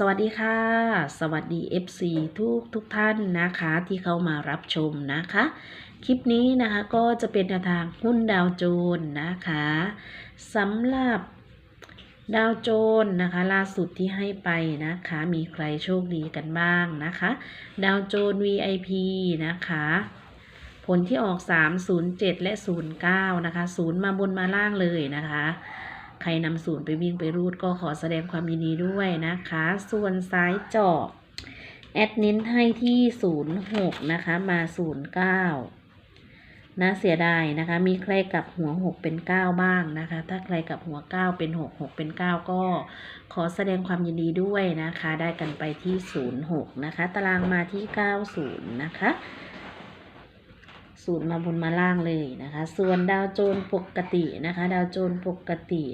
สวัสดีค่ะ สวัสดี FC ทุกทุกท่านนะคะที่เข้ามารับชมนะคะ คลิปนี้นะคะก็จะเป็นแนวทางหุ้นดาวโจนส์นะคะสำหรับดาวโจนส์นะคะ ล่าสุดที่ให้ไปนะคะ มีใครโชคดีกันบ้างนะคะ ดาวโจนส์ VIP นะคะ ผลที่ออก 307 และ 09 นะคะ 0 มาบนมาล่างเลยนะคะ ใครนำศูนย์ไปวิ่งไปรูดก็ขอแสดงความยินดีด้วยนะคะ ส่วนซ้ายจาะแอดเน้นให้ที่ 06 นะคะ มา 09น่าเสียดายนะคะ มีใครกับหัว 6 เป็น 9 บ้างนะคะ ถ้าใครกับหัว 9 เป็น 6 6 เป็น 9 ก็ขอแสดงความยินดีด้วยนะคะ ได้กันไปที่ 06 นะคะ ตารางมาที่ 90 นะคะ ศูนย์มาบนมาล่างเลยนะคะ ส่วนดาวโจนปกตินะคะ ดาวโจนปกติ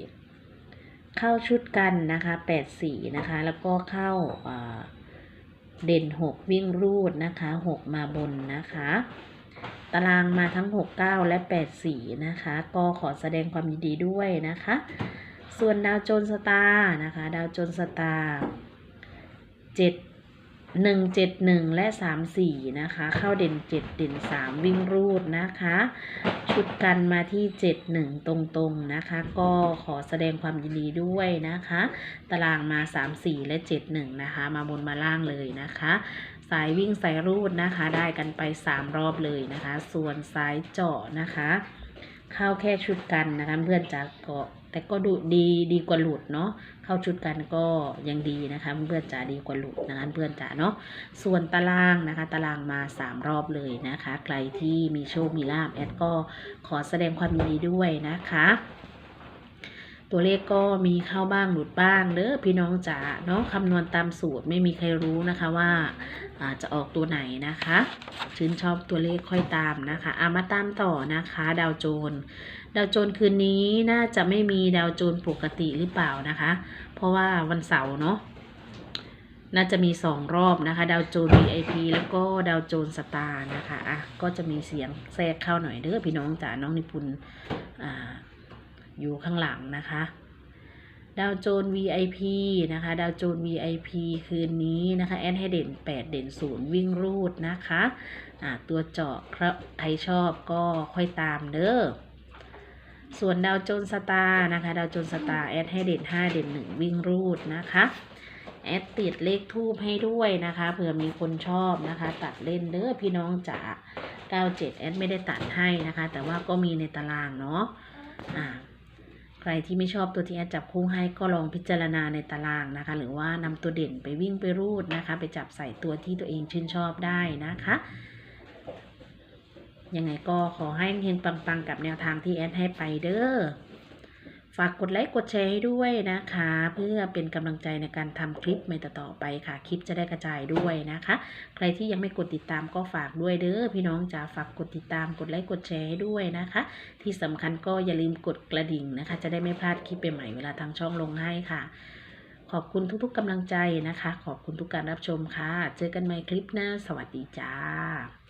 เข้าชุดกันนะคะแปดสี่นะคะ แล้วก็เข้าเด่นหกวิ่งรูดนะคะหกมาบนนะคะ ตารางมาทั้งหกเก้าและแปดสี่นะคะ ก็ขอแสดงความยินดีด้วยนะคะ ส่วนดาวโจนสตาร์นะคะ ดาวโจนสตาร์เจ็ด หนึ่งเจ็ดหนึ่งและสามสี่นะคะ เข้าเด่นเจ็ดเด่นสามวิ่งรูดนะคะ ชุดกันมาที่เจ็ดหนึ่งตรงๆนะคะ ก็ขอแสดงความยินดีด้วยนะคะ ตารางมาสามสี่และเจ็ดหนึ่งนะคะ มาบนมาล่างเลยนะคะ สายวิ่งสายรูดนะคะ ได้กันไปสามรอบเลยนะคะ ส่วนสายเจาะนะคะ เข้าแค่ชุดกันนะคะเพื่อนจาก็แต่ก็ดูดีดีกว่าหลุดเนาะเข้าชุดกันก็ยังดีนะคะเพื่อนจ๋าดีกว่าหลุดนะคะเพื่อนจ๋าเนาะส่วนตารางนะคะ ตารางมาสามรอบเลยนะคะ ใครที่มีโชคมีลาบแอดก็ขอแสดงความยินดีด้วยนะคะ ตัวเลขก็มีเข้าบ้างหลุดบ้างเด้อพี่น้องจ๋าเนาะคำนวณตามสูตรไม่มีใครรู้นะคะว่าาจะออกตัวไหนนะคะ ชื่นชอบตัวเลขค่อยตามนะคะอามาตามต่อนะคะ ดาวโจน ดาวโจนคืนนี้น่าจะไม่มีดาวโจนปกติหรือเปล่านะคะ เพราะว่าวันเสาร์เนาะน่าจะมีสองรอบนะคะ ดาวโจน VIP แล้วก็ดาวโจนสตาร์นะคะอะก็จะมีเสียงแทรกเข้าหน่อยเด้อพี่น้องจ๋าน้องนิพุนอ่า อยู่ข้างหลังนะคะดาวโจน VIP นะคะ ดาวโจน VIP คืนนี้นะคะ แอดให้เด่น 8 เด่น 0 วิ่งรูดนะคะอ่าตัวเจาะครับใครชอบก็ค่อยตามเด้อ ส่วนดาวโจนสตาร์นะคะ ดาวโจนสตาร์แอดให้เด่น 5 เด่น 1 วิ่งรูดนะคะ แอดติดเลขทูบให้ด้วยนะคะ เผื่อมีคนชอบนะคะ ตัดเล่นเด้อพี่น้องจ๋า 97 แอดไม่ได้ตัดให้นะคะ แต่ว่าก็มีในตารางเนาะ อ่า ใครที่ไม่ชอบตัวที่แอดจับคู่ให้ก็ลองพิจารณาในตารางนะคะ หรือว่านำตัวเด่นไปวิ่งไปรูดนะคะ ไปจับใส่ตัวที่ตัวเองชื่นชอบได้นะคะยังไงก็ขอให้เฮงปังๆ กับแนวทางที่แอดให้ไปเด้อ ฝากกดไลค์กดแชร์ให้ด้วยนะคะ เพื่อเป็นกำลังใจในการทำคลิปใหม่ต่อๆไปค่ะ คลิปจะได้กระจายด้วยนะคะ ใครที่ยังไม่กดติดตามก็ฝากด้วยเด้อพี่น้องจ๋าฝากกดติดตามกดไลค์กดแชร์ให้ด้วยนะคะ ที่สำคัญก็อย่าลืมกดกระดิ่งนะคะ จะได้ไม่พลาดคลิปใหม่เวลาทางช่องลงให้ค่ะ ขอบคุณทุกๆกำลังใจนะคะ ขอบคุณทุกการรับชมค่ะ เจอกันใหม่คลิปหน้าสวัสดีจ้า